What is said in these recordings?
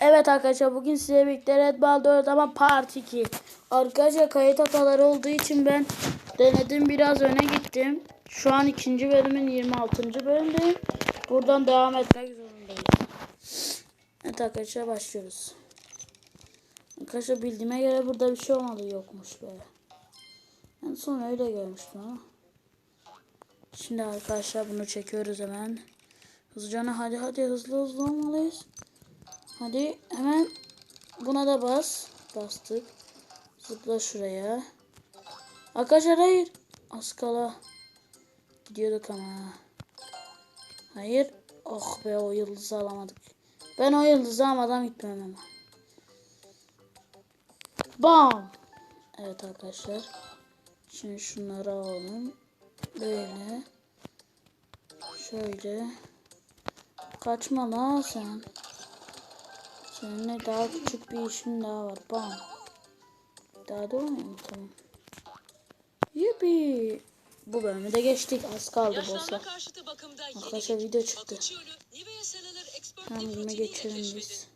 Evet arkadaşlar bugün size birlikte Red Ball 4 ama Part 2. Arkadaşlar kayıt hataları olduğu için ben denedim biraz öne gittim. Şu an ikinci bölümün 26. bölümdeyim. Buradan devam etmek zorundayız. Evet arkadaşlar başlıyoruz. Arkadaşlar bildiğime göre burada bir şey olmadı yokmuş böyle. En son öyle görmüştüm ama. Şimdi arkadaşlar bunu çekiyoruz hemen. Hızlıca hadi hadi hızlı hızlı olmalıyız. Hadi hemen buna da bas. Bastık. Zıpla şuraya. Arkadaşlar hayır. Az kala. Gidiyorduk ama. Hayır. Oh be o yıldızı alamadık. Ben o yıldızı almadan gitmem ama. Bam. Evet arkadaşlar. Şimdi şunları alalım. Böyle. Şöyle. Kaçma la sen. Seninle daha küçük bir işim daha var. Bam. Daha da olmuyor mu? Tamam. Yuppie. Bu bölümü de geçtik. Az kaldı bossa. Arkadaşlar video çıktı. Buna Rotiniyle geçelim biz.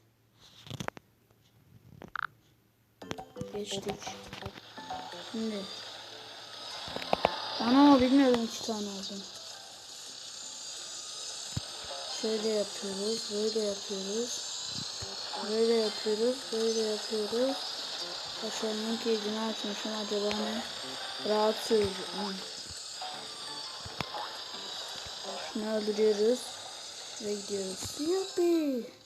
Geçtik. Şimdi. Ana bilmiyordum iki tane aldım. Şöyle yapıyoruz. Böyle yapıyoruz. Böyle yapıyoruz. Böyle yapıyoruz. Başarının kilidini açmışım. Acaba ne? Rahatsız. Şunu öldürüyoruz. Ve gidiyoruz. Yuppie.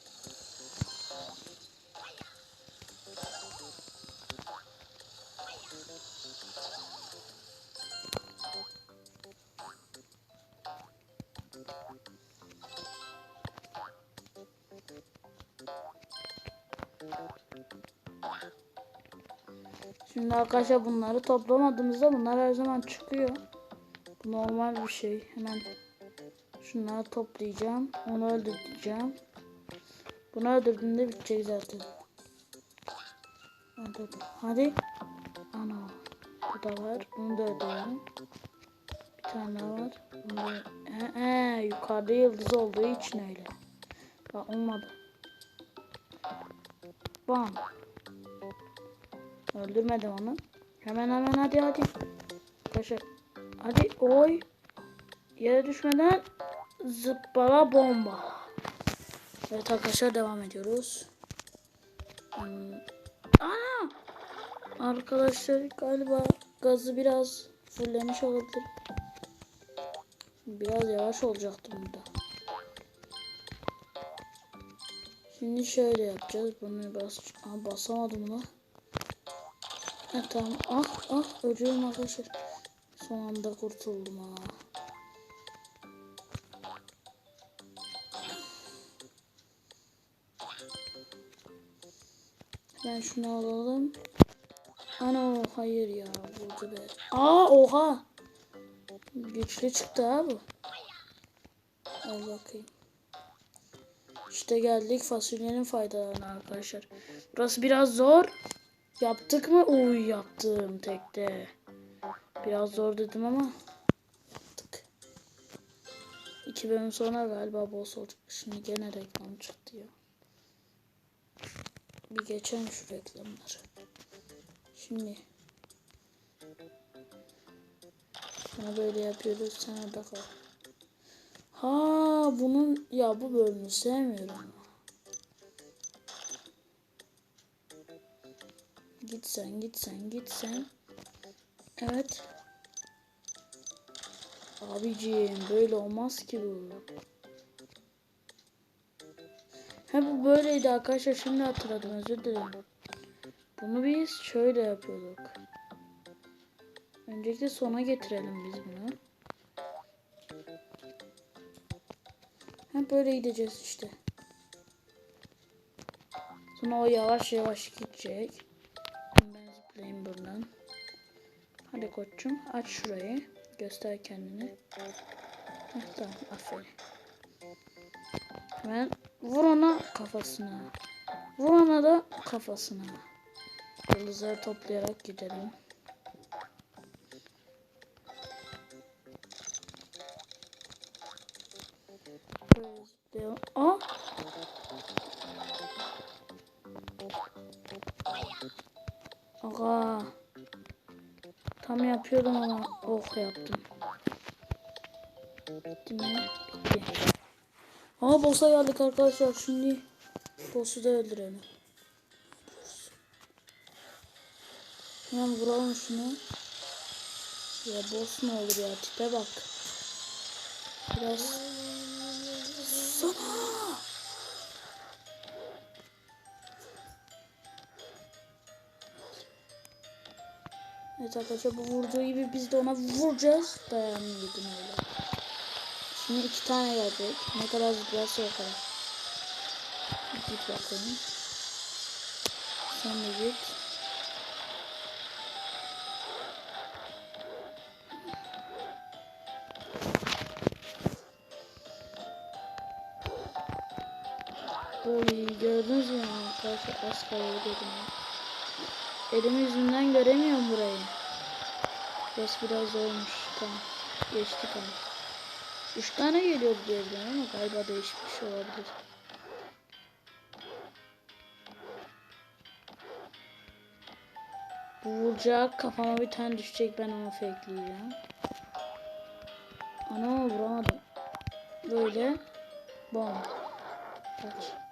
Şimdi arkadaşlar bunları toplamadığımızda bunlar her zaman çıkıyor. Normal bir şey. Hemen şunları toplayacağım. Onu öldüreceğim. Bunu öldürdüğümde bitecek zaten. Hadi hadi. Ana. Bu da var. Bunu da öldürelim. Bir tane var. Bunu da... Ee, ee, yukarıda yıldız olduğu için öyle. Bak olmadı. Bam. Öldürmedim onu. Hemen hemen hadi hadi. Arkadaşlar. Hadi oy. Yere düşmeden zıppala bomba. Evet arkadaşlar devam ediyoruz. Hmm. Ana! Arkadaşlar galiba gazı biraz fullemiş olabilir. Biraz yavaş olacaktı burada. Şimdi şöyle yapacağız. Bunu bas Aa, basamadım bunu. Ha, tamam. Ah ah ölüyorum arkadaşlar. Son anda kurtuldum ha. Ben şunu alalım. Ana hayır ya vurdu be. Aa oha. Güçlü çıktı ha bu. Al bakayım. İşte geldik fasulyenin faydalarına arkadaşlar. Burası biraz zor. Yaptık mı? Uy yaptım tekte. Biraz zor dedim ama yaptık. İki bölüm sonra galiba boss olacak. Şimdi gene reklam çıktı ya. Bir geçelim şu reklamları. Şimdi sana böyle yapıyoruz. Orada kal. Ha bunun ya bu bölümü sevmiyorum. Git sen git sen git sen. Evet. Abiciğim böyle olmaz ki bu. Ha bu böyleydi arkadaşlar şimdi hatırladım özür dilerim. Bunu biz şöyle yapıyorduk. Öncelikle sona getirelim biz bunu. Ha böyle gideceğiz işte. Sonra o yavaş yavaş gidecek. Ben zıplayayım buradan. Hadi koçum aç şurayı. Göster kendini. Heh, tamam aferin. Hemen vur ona kafasına. Vur ona da kafasına. Yıldızları toplayarak gidelim. Yapıyordum ama oh yaptım. Bitti mi? Bitti. Aa boss'a geldik arkadaşlar. Şimdi boss'u da öldürelim. Hemen vuralım şunu. Ya boss ne olur ya tipe bak. Biraz sana. Evet arkadaşlar bu vurduğu gibi biz de ona vuracağız. Dayanmıyordum öyle. Şimdi iki tane gelecek. Ne kadar zıplarsa o kadar. Git bakalım. Sen de git. Oy gördünüz mü arkadaşlar az kalıyor dedim. Elim yüzünden göremiyorum. Burası biraz olmuş. Tamam. Geçtik ama. Üç tane geliyor diye biliyorum ama galiba değişmiş olabilir. Bu vuracak kafama bir tane düşecek ben onu fakeleyeceğim. Ana vuramadım. Böyle. Bom. Kaç.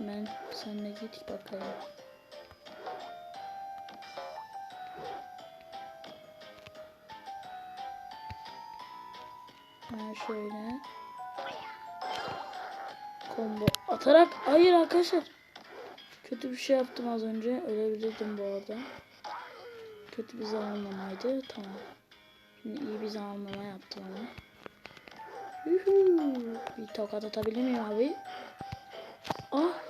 Ben senle git bakalım. Ben şöyle combo atarak hayır arkadaşlar. Kötü bir şey yaptım az önce. Ölebilirdim bu arada. Kötü bir zamanlamaydı. Tamam. Şimdi iyi bir zamanlama yaptım ama. Yuhuu. bir tokat atabilir miyim abi? Ah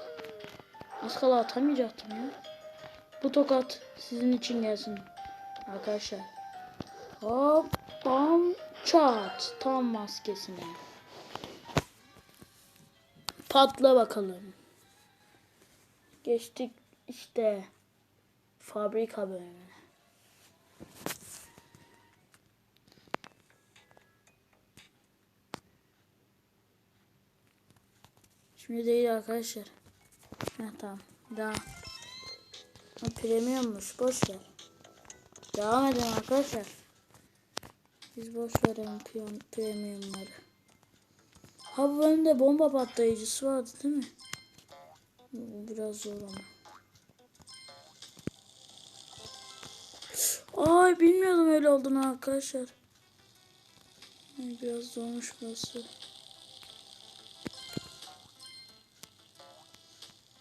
az kala atamayacaktım ya bu tokat sizin için gelsin arkadaşlar hop bam çat tam maskesine Patla bakalım. Geçtik işte fabrika bölümüne. Şimdi değil arkadaşlar. Heh, tamam. Daha. O premiummuş. Boş ver. Devam edelim arkadaşlar. Biz boş verelim premiumları. Ha bu bölümde bomba patlayıcısı vardı değil mi? Bu biraz zor ama. Ay bilmiyordum öyle olduğunu arkadaşlar. Biraz zormuş burası.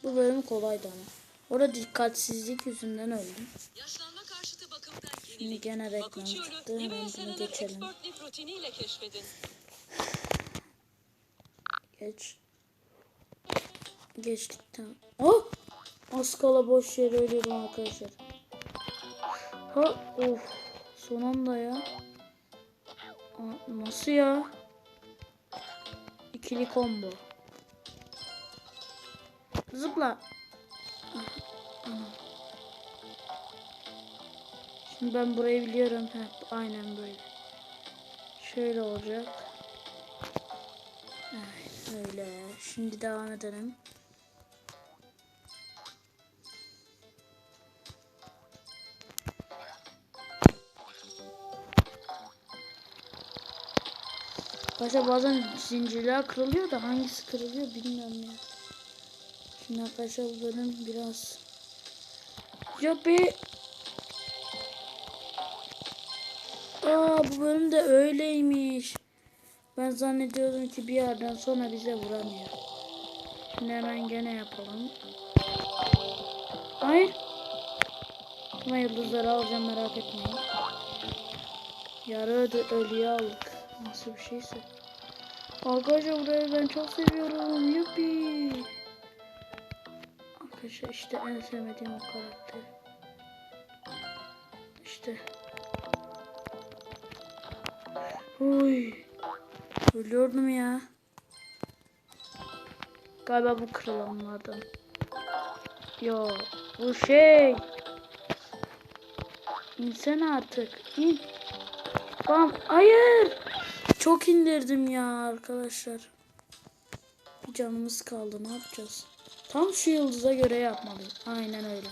Bu bölüm kolaydı ama. Orada dikkatsizlik yüzünden öldüm. Yaşlanma karşıtı bakımda Şimdi gene reklam çıktı. Hemen bunu geçelim. Geç. Geçtik tamam. Oh! Az kala boş yere ölüyordum arkadaşlar. Ha of. Son anda ya. Aa, nasıl ya? İkili combo. Zıpla. Şimdi ben burayı biliyorum. Heh, aynen böyle. Şöyle olacak. Ay, öyle. Şimdi devam edelim. Başta bazen zincirler kırılıyor da hangisi kırılıyor bilmiyorum ya. Şimdi arkadaşlar bu biraz Yuppi Aa bu bölüm de öyleymiş. Ben zannediyordum ki bir yerden sonra bize vuramıyor. Şimdi hemen gene yapalım. Hayır. Ama yıldızları alacağım merak etmeyin. Yarı öde ölüyü aldık. Nasıl bir şeyse. Arkadaşlar burayı ben çok seviyorum. Yuppi. Arkadaşlar işte en sevmediğim o karakter. İşte. Uy. Ölüyordum ya. Galiba bu kırılanlardan. Yo. Bu şey. İnsene artık. İn. Bam. Hayır. Çok indirdim ya arkadaşlar. Canımız kaldı. Ne yapacağız? Tam şu yıldıza göre yapmalıyım. Aynen öyle.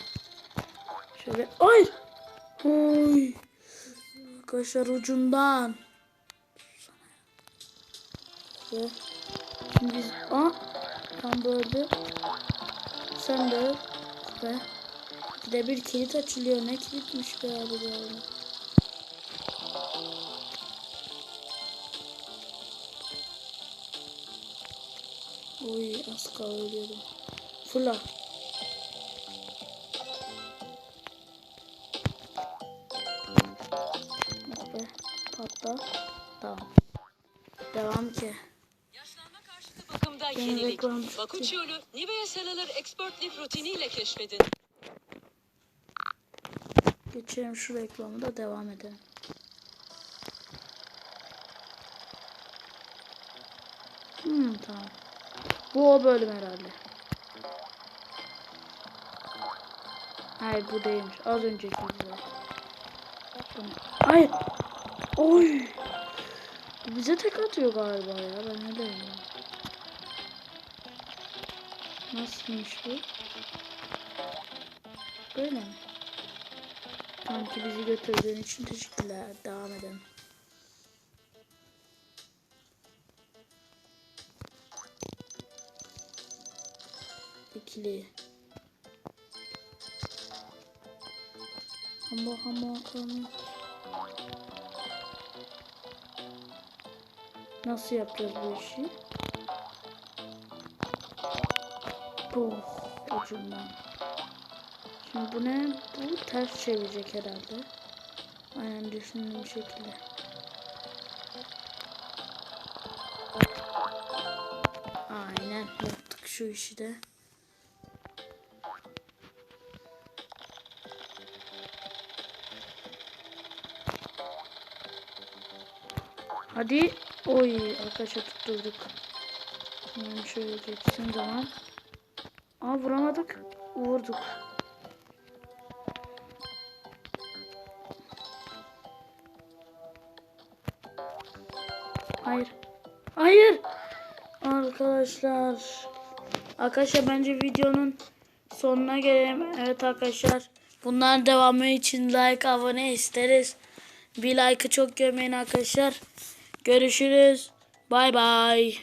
Şöyle. Ay. Oy. Arkadaşlar ucundan. Şimdi biz... Aa. Tam böyle. Sen de. Ve bir de bir kilit açılıyor. Ne kilitmiş be abi bu arada. Oy az kaldı. Fırla. Be. Patla. Tamam. Devam ki. Yaşlanma karşıtı bakımda yenilik. Bakış yolu Nivea Cellular Expert Lift rutiniyle keşfedin. Geçelim şu reklamı da devam edelim. Hmm tamam. Bu o bölüm herhalde. Hayır bu değilmiş. Az önceki güzel. Hayır. Oy. Bize tek atıyor galiba ya. Ben ne diyeyim ya. Nasılmış bu? Böyle mi? Sanki bizi götürdüğün için teşekkürler. Devam edelim. İkili. Hamba hamba hamba. Nasıl yapacağız bu işi? Oh, ucundan. Şimdi bu ne? Bu ters çevirecek herhalde. Aynen düşündüğüm şekilde. Aynen yaptık şu işi de. Hadi. Oy arkadaşlar tutturduk. Hemen şöyle geçsin zaman. Aa vuramadık. Vurduk. Hayır. Hayır. Arkadaşlar. Arkadaşlar bence videonun sonuna gelelim. Evet arkadaşlar. Bunların devamı için like, abone isteriz. Bir like'ı çok görmeyin arkadaşlar. Görüşürüz. Bay bay.